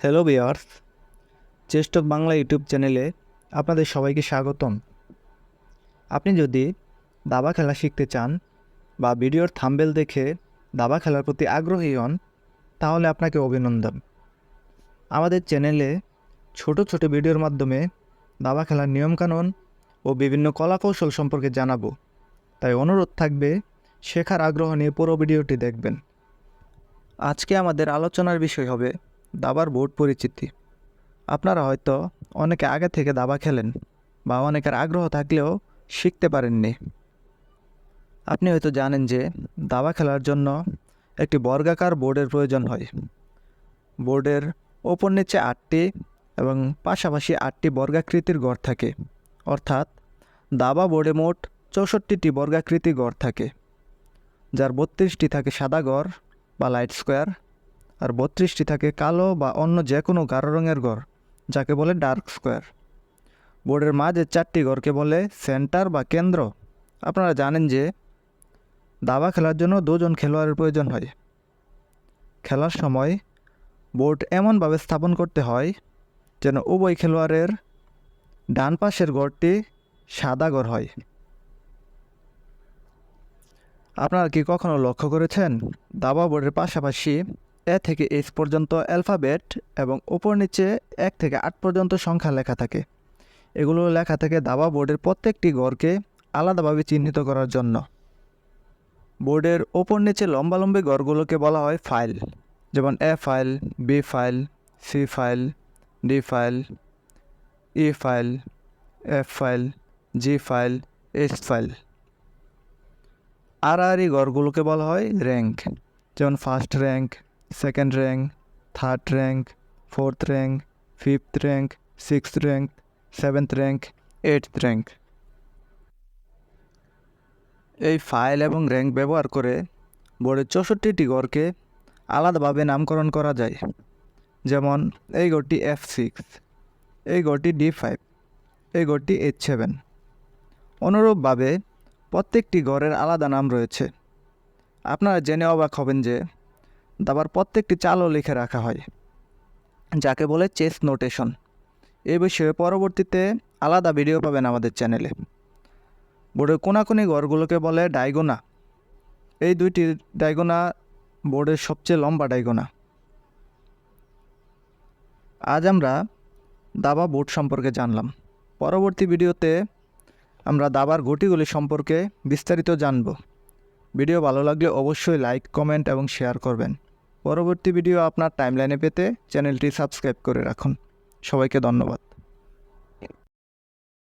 Hello বিয়ার্স চেস্টক Bangla YouTube চ্যানেলে আপনাদের সবাইকে স্বাগতম। আপনি যদি দাবা খেলা শিখতে চান বা ভিডিওর থাম্বেল দেখে দাবা খেলার প্রতি আগ্রহী হন, তাহলে আপনাকে অভিনন্দন। আমাদের চ্যানেলে ছোট ছোট ভিডিওর মাধ্যমে দাবা খেলার নিয়মকানুন ও বিভিন্ন কলাকৌশল সম্পর্কে জানাব। তাই অনুরোধ থাকবে, শেখার আগ্রহ নিয়ে পুরো ভিডিওটি দেখবেন। আজকে আমাদের আলোচনার বিষয় হবে দাবার বোর্ড পরিচিতি। আপনারা হয়তো অনেকে আগে থেকে দাবা খেলেন বা অনেকের আগ্রহ থাকলেও শিখতে পারেননি। আপনি হয়তো জানেন যে দাবা খেলার জন্য একটি বর্গাকার বোর্ডের প্রয়োজন হয়। বোর্ডের ওপর নিচে আটটি এবং পাশাপাশি আটটি বর্গাকৃতির গড় থাকে। অর্থাৎ দাবা বোর্ডে মোট চৌষট্টিটি বর্গাকৃতি গড় থাকে। যার বত্রিশটি থাকে সাদা গড় বা লাইট স্কোয়ার আর বত্রিশটি থাকে কালো বা অন্য যে কোনো গাঢ় রঙের ঘর যাকে বলে ডার্ক স্কোয়ার। বোর্ডের মাঝে চারটি ঘরকে বলে সেন্টার বা কেন্দ্র। আপনারা জানেন যে দাবা খেলার জন্য দুজন খেলোয়াড়ের প্রয়োজন হয়। খেলার সময় বোর্ড এমনভাবে স্থাপন করতে হয় যেন উভয় খেলোয়াড়ের ডান পাশের গড়টি সাদা ঘর হয়। আপনারা কি কখনো লক্ষ্য করেছেন? দাবা বোর্ডের পাশাপাশি এ থেকে এইচ পর্যন্ত অ্যালফাবেট এবং ওপর নিচে এক থেকে আট পর্যন্ত সংখ্যা লেখা থাকে। এগুলো লেখা থাকে দাবা বোর্ডের প্রত্যেকটি গড়কে আলাদাভাবে চিহ্নিত করার জন্য। বোর্ডের ওপর নিচে লম্বালম্বি গড়গুলোকে বলা হয় ফাইল, যেমন A file, B file, C file, D file, E file, F file, G file H file. আর আর এই গড়গুলোকে বলা হয় র্যাঙ্ক, যেমন first rank second rank third rank fourth rank fifth rank sixth rank seventh rank eighth rank এই file এবং rank ব্যবহার করে বোর্ডের চৌষট্টিটি গড়কে আলাদাভাবে নামকরণ করা যায়। যেমন, এই গড়টি এফ সিক্স এই গড়টি ডি ফাইভ এই গড়টি এইচ সেভেন অনুরূপভাবে প্রত্যেকটি গড়ের আলাদা নাম রয়েছে। আপনারা জেনে অবাক হবেন যে দাবার প্রত্যেকটি চালও লিখে রাখা হয়, যাকে বলে চেস নোটেশন। এ বিষয়ে পরবর্তীতে আলাদা ভিডিও পাবেন আমাদের চ্যানেলে। বোর্ডের কোনাকুনি ঘরগুলোকে বলে ডাইগোনা। এই দুইটি ডাইগোনা বোর্ডের সবচেয়ে লম্বা ডাইগোনা। আজ আমরা দাবা বোর্ড সম্পর্কে জানলাম। পরবর্তী ভিডিওতে আমরা দাবার গুটিগুলি সম্পর্কে বিস্তারিত জানব। ভিডিও ভালো লাগলে অবশ্যই লাইক, কমেন্ট এবং শেয়ার করবেন। পরবর্তী ভিডিও আপনার টাইমলাইনে পেতে চ্যানেলটি সাবস্ক্রাইব করে রাখুন। সবাইকে ধন্যবাদ।